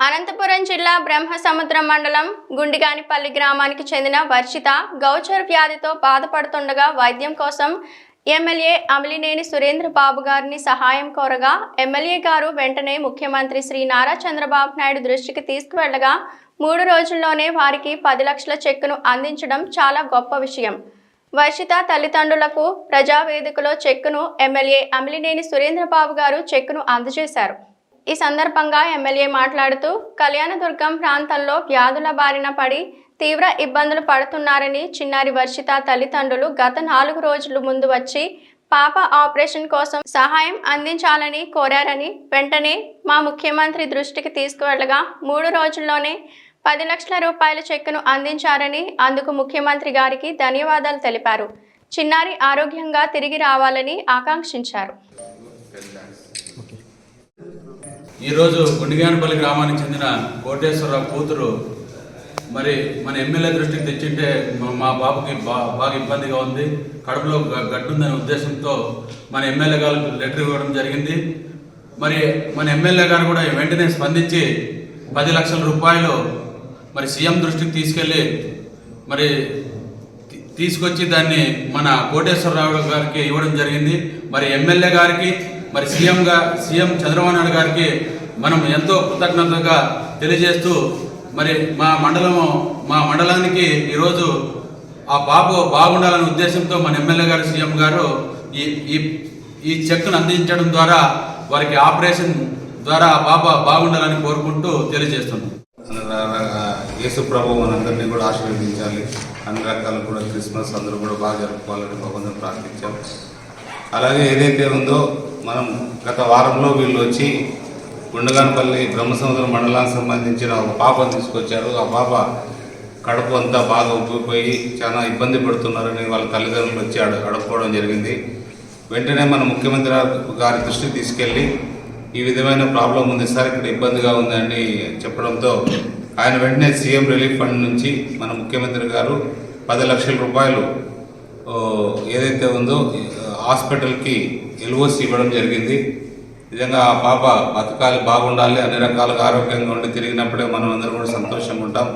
అనంతపురం జిల్లా బ్రహ్మసముద్రం మండలం గుండిగానిపల్లి గ్రామానికి చెందిన వర్షిత గౌచర్ వ్యాధితో బాధపడుతుండగా వైద్యం కోసం ఎమ్మెల్యే అమిలినేని సురేంద్ర బాబు గారిని సహాయం కోరగా ఎమ్మెల్యే గారు వెంటనే ముఖ్యమంత్రి శ్రీ నారా చంద్రబాబు నాయుడు దృష్టికి తీసుకువెళ్ళగా మూడు రోజుల్లోనే వారికి పది లక్షల చెక్కును అందించడం చాలా గొప్ప విషయం. వర్షిత తల్లిదండ్రులకు ప్రజావేదికలో చెక్కును ఎమ్మెల్యే అమిలినేని సురేంద్రబాబు గారు చెక్కును అందజేశారు. ఈ సందర్భంగా ఎమ్మెల్యే మాట్లాడుతూ కళ్యాణదుర్గం ప్రాంతంలో వ్యాధుల బారిన పడి తీవ్ర ఇబ్బందులు పడుతున్నారని చిన్నారి వర్షిత తల్లిదండ్రులు గత నాలుగు రోజుల ముందు వచ్చి పాప ఆపరేషన్ కోసం సహాయం అందించాలని కోరారని వెంటనే మా ముఖ్యమంత్రి దృష్టికి తీసుకువెళ్ళగా మూడు రోజుల్లోనే పది లక్షల రూపాయల చెక్కును అందించారని అందుకు ముఖ్యమంత్రి గారికి ధన్యవాదాలు తెలిపారు. చిన్నారి ఆరోగ్యంగా తిరిగి రావాలని ఆకాంక్షించారు. ఈరోజు గుండిగానపల్లి గ్రామానికి చెందిన కోటేశ్వరరావు కూతురు మరి మన ఎమ్మెల్యే దృష్టికి తెచ్చింటే మా- బాబుకి బా బాగా ఇబ్బందిగా ఉంది కడుపులో గ- గట్టుందనే ఉద్దేశంతో మన ఎమ్మెల్యే గారు లెటర్ ఇవ్వడం జరిగింది. మరి మన ఎమ్మెల్యే గారు కూడా వెంటనే స్పందించి పది లక్షల రూపాయలు మరి సీఎం దృష్టికి తీసుకెళ్ళి మరి తీసుకొచ్చి దాన్ని మన కోటేశ్వరరావు గారికి ఇవ్వడం జరిగింది. మరి ఎమ్మెల్యే గారికి మరి సీఎంగా సీఎం చంద్రబాబు నాయుడు గారికి మనం ఎంతో కృతజ్ఞతగా తెలియజేస్తూ మరి మా మండలము మా మండలానికి ఈరోజు ఆ బాబు బాగుండాలనే ఉద్దేశంతో మన ఎమ్మెల్యే గారు సీఎం గారు ఈ ఈ ఈ చెక్ను అందించడం ద్వారా వారికి ఆపరేషన్ ద్వారా బాబా బాగుండాలని కోరుకుంటూ తెలియజేస్తున్నాం. యేసు ప్రభు మనందరినీ కూడా ఆశీర్వదించాలి. అన్ని రకాలు కూడా క్రిస్మస్ అందరూ కూడా బాగా జరుపుకోవాలని భగవంతుని ప్రార్థించాం. అలాగే ఏదైతే ఉందో మనం గత వారంలో వీళ్ళు వచ్చి గుండగానపల్లి బ్రహ్మసముద్రం మండలానికి సంబంధించిన ఒక పాపను తీసుకొచ్చారు. ఆ పాప కడుపు అంతా బాగా ఉబ్బిపోయి చాలా ఇబ్బంది పడుతున్నారని వాళ్ళ తల్లిదండ్రులు వచ్చి అడ అడుక్కోవడం జరిగింది. వెంటనే మన ముఖ్యమంత్రి గారి దృష్టికి తీసుకెళ్ళి ఈ విధమైన ప్రాబ్లం ఉంది సార్ ఇక్కడ ఇబ్బందిగా ఉందని చెప్పడంతో ఆయన వెంటనే సీఎం రిలీఫ్ ఫండ్ నుంచి మన ముఖ్యమంత్రి గారు పది లక్షల రూపాయలు ఏదైతే ఉందో హాస్పిటల్కి ఎల్ఓసి ఇవ్వడం జరిగింది. నిజంగా ఆ పాప బతకాలి బాగుండాలి అన్ని రకాలుగా ఆరోగ్యంగా ఉండి తిరిగినప్పుడే మనం అందరం కూడా సంతోషంగా ఉంటాం.